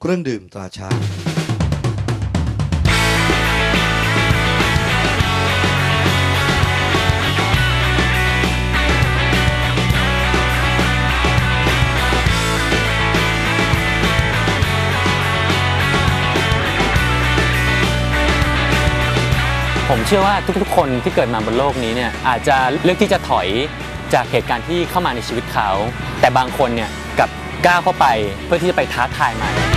เครื่องดื่มตราช้างผมเชื่อว่าทุกๆ คนที่เกิดมาบนโลกนี้เนี่ยอาจจะเลือกที่จะถอยจากเหตุการณ์ที่เข้ามาในชีวิตเขา แต่บางคนเนี่ยกลับก้าวเข้าไปเพื่อที่จะไปท้าทายมัน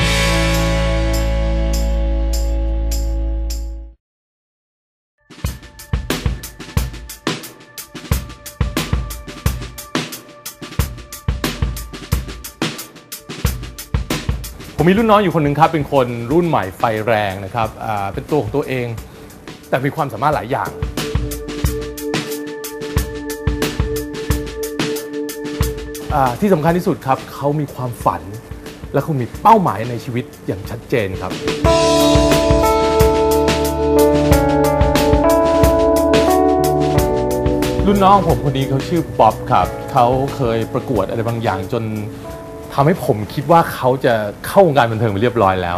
ผมมีรุ่นน้องอยู่คนหนึ่งครับ เป็นคนรุ่นใหม่ไฟแรงนะครับเป็นตัวของตัวเอง แต่มีความสามารถหลายอย่าง ที่สำคัญที่สุดครับ เขามีความฝัน และเขามีเป้าหมายในชีวิตอย่างชัดเจนครับรุ่นน้องผมคนนี้เขาชื่อบ๊อบครับ เขาเคยประกวดอะไรบางอย่างจน ทำให้ผมคิดว่าเขาจะเข้าวงการบันเทิงไปเรียบร้อยแล้ว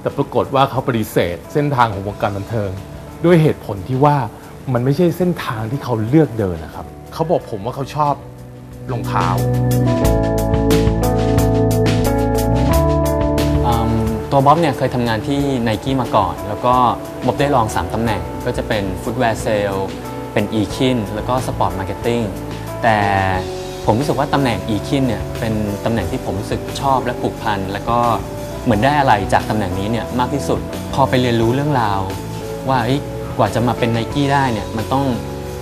แต่ปรากฏว่าเขาปฏิเสธ เส้นทางของวงการบันเทิง ด้วยเหตุผลที่ว่ามันไม่ใช่เส้นทางที่เขาเลือกเดินนะครับ เขาบอกผมว่าเขาชอบรองเท้าตัวบ๊อบเนี่ยเคยทำงานที่ n i กี้มาก่อน แล้วก็บ๊อบได้ลอง 3ตำแหน่ง ก็จะเป็นฟุตแวร์เซลเป็น e k i n แล้วก็สปอร์ตมาร์เก็ตติ้งแต่ ผมรู้สึกว่าตำแหน่ง e k i n เนี่ยเป็นตำแหน่งที่ผมรู้สึกชอบและผูกพันแล้วก็เหมือนได้อะไรจากตำแหน่งนี้เนี่ยมากที่สุด พอไปเรียนรู้เรื่องราว ว่าเอ้กว่าจะมาเป็น n i กี้ได้เนี่ยมันต้อง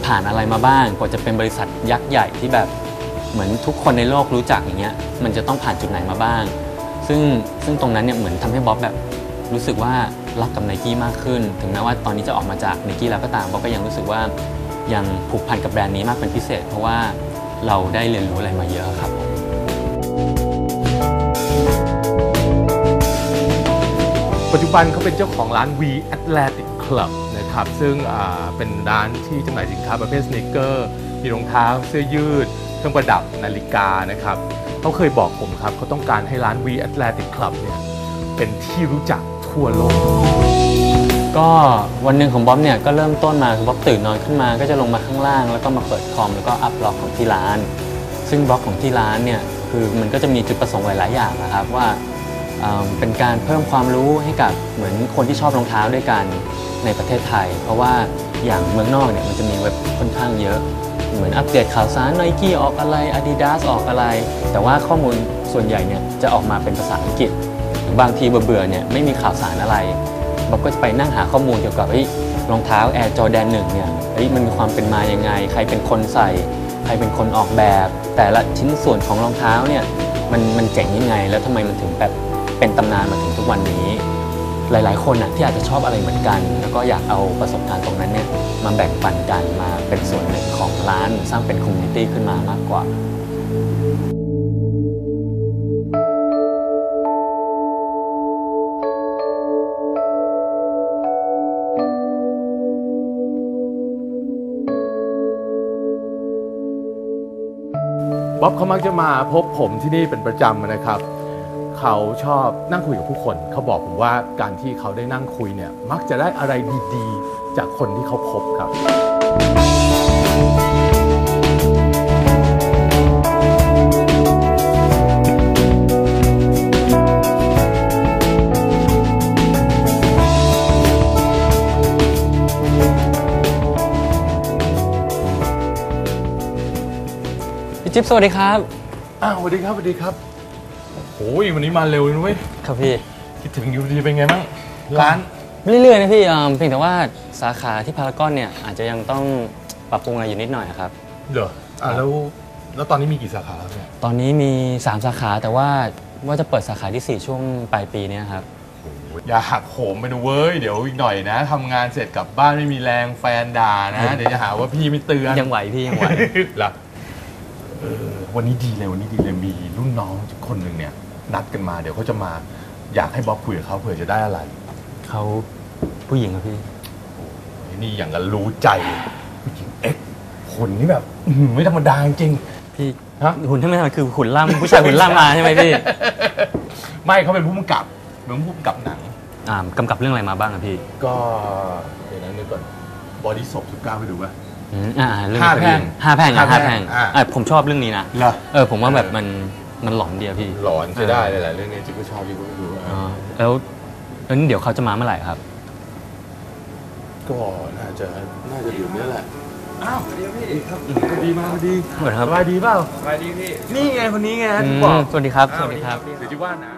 ผ่านอะไรมาบ้าง กว่าจะเป็นบริษัทยักษ์ใหญ่ที่แบบเหมือนทุกคนในโลกรู้จักอย่างเงี้ยมันจะต้องผ่านจุดไหนมาบ้าง ซึ่งซึ่งตรงนั้นเนี่ยเหมือนทำให้บ๊อบแบบรู้สึกว่ารักกับไนกี้มากขึ้น ถึงแม้ว่าตอนนี้จะออกมาจากไนกี้แล้วก็ตามบ๊อบก็ยังรู้สึกว่ายังผูกพันกับแบรนด์นี้มากเป็นพิเศษ เพราะว่า เราได้เรียนรู้อะไรมาเยอะครับผมปัจจุบันเขาเป็นเจ้าของร้าน V Atlantic Club นะครับซึ่งเป็นร้านที่จำหน่ายสินค้าประเภทสเนคเกอร์มีรองเท้าเสื้อยืด เครื่องประดับนาฬิกานะครับเขาเคยบอกผมครับเขาต้องการให้ร้าน V Atlantic Club เนี่ยเป็นที่รู้จักทั่วโลก ก็วันหนึ่งของบ๊อบเนี่ยก็เริ่มต้นมาคือบ๊อบตื่นนอนขึ้นมาก็จะลงมาข้างล่าง แล้วก็มาเปิดคอมแล้วก็อัพบล็อกของที่ร้าน ซึ่งบล็อกของที่ร้านเนี่ยคือมันก็จะมีจุดประสงค์หลาย ๆ อย่างนะครับว่าเเป็นการเพิ่มความรู้ให้กับเหมือนคนที่ชอบรองเท้าด้วยกันในประเทศไทย เพราะว่าอย่างเมืองนอกเนี่ยมันจะมีเว็บค่อนข้างเยอะ เหมือนอัปเดตข่าวสารไนกี้ออกอะไร Adidas ออกอะไร แต่ว่าข้อมูลส่วนใหญ่เนี่ยจะออกมาเป็นภาษาอังกฤษบางทีเบื่อๆเนี่ยไม่มีข่าวสารอะไร บ๊อบก็จะไปนั่งหาข้อมูลเกี่ยวกับรองเท้า Air Jordan 1เนี่ยเฮ้ยมันมีความเป็นมาอยังไง ใครเป็นคนใส่ ใครเป็นคนออกแบบ แต่ละชิ้นส่วนของรองเท้าเนี่ยมันมันเจ๋งยังไง แล้วทำไมมันถึงแบบเป็นตำนานมาถึงทุกวันนี้ หลาย ๆ คนน่ะที่อาจจะชอบอะไรเหมือนกัน แล้วก็อยากเอาประสบการณ์ตรงนั้นเนี่ยมาแบ่งปันกันมาเป็นส่วนหนึ่งของร้านสร้างเป็นคอมมูนิตี้ขึ้นมามากกว่า บ๊อบเขามักจะมาพบผมที่นี่เป็นประจำนะครับ เขาชอบนั่งคุยกับผู้คน เขาบอกผมว่าการที่เขาได้นั่งคุยเนี่ยมักจะได้อะไรดีๆ จากคนที่เขาพบครับ พี่จิ๊บสวัสดีครับ อ้าวสวัสดีครับสวัสดีครับโอ้ยวันนี้มาเร็วเลยนะเว้ยครับพี่ คิดถึงอยู่ดีเป็นไงบ้างร้าน เรื่อยๆนะพี่เอิ่มเพียงแต่ว่าสาขาที่พารากอนเนี่ยอาจจะยังต้องปรับปรุงอะไรอยู่นิดหน่อยครับ เหรออะแล้วแล้วตอนนี้มีกี่สาขาแล้วเนี่ยตอนนี้มี 3 สาขาแต่ว่าว่าจะเปิดสาขาที่ 4 ช่วงปลายปีเนี้ครับ อย่าหักโหมไปนะเว้ย เดี๋ยวอีกหน่อยนะทำงานเสร็จกลับบ้านไม่มีแรงแฟนด่านะ เดี๋ยวจะหาว่าพี่ไม่เตือนยังไหวพี่ยังไหวเหรอ เออวันนี้ดีเลยวันนี้ดีเลยมีรุ่นน้องคนหนึ่งเนี่ย นัดกันมาเดี๋ยวเขาจะมาอยากให้บ๊อบคุยกับเขาเผื่อจะได้อะไรเขาผู้หญิงครับพี่ไอ้นี่อย่างกันรู้ใจผู้หญิงเอ็กซ์คนนี่แบบอื้อหือไม่ธรรมดาจริง พี่ฮะ หุ่นที่ไม่ทำคือหุ่นล่ำผู้ชายหุ่นล่ำมาใช่ไหมพี่ไม่เขาเป็นผู้กำกับเหมือนผู้กำกับหนัง อ่ากำกับเรื่องอะไรมาบ้างอะพี่ ก็เดี๋ยวนั้นนึกก่อนบอดี้ศพทุกก้าวไปดูป่ะ อืมอ่าเรื่องห้าแพร่งห้าแพร่งอะห้าห้าแพแพร่ร่งงอะ อะผมชอบเรื่องนี้นะเหรอ เออผมว่าแบบมันมันหลอนเดียวพี่หลอนใช้ได้เลยแหละเรื่องนี้จิ๊กก็ชอบจิ๊กก็ดูอ๋อแล้วแล้วนี่เดี๋ยวเขาจะมาเมื่อไหร่ครับ ก็น่าจะน่าจะอยู่เนี่ยแหละอ้าวสวัสดีพี่ครับพอดีมาพอดีสวัสดีครับสบายดีเปล่าสวัสดีพี่นี่ไงคนนี้ไงอืที่มบอกสวัสดีครับ สวัสดีครับ เดี๋ยวจิ๊กว่านะ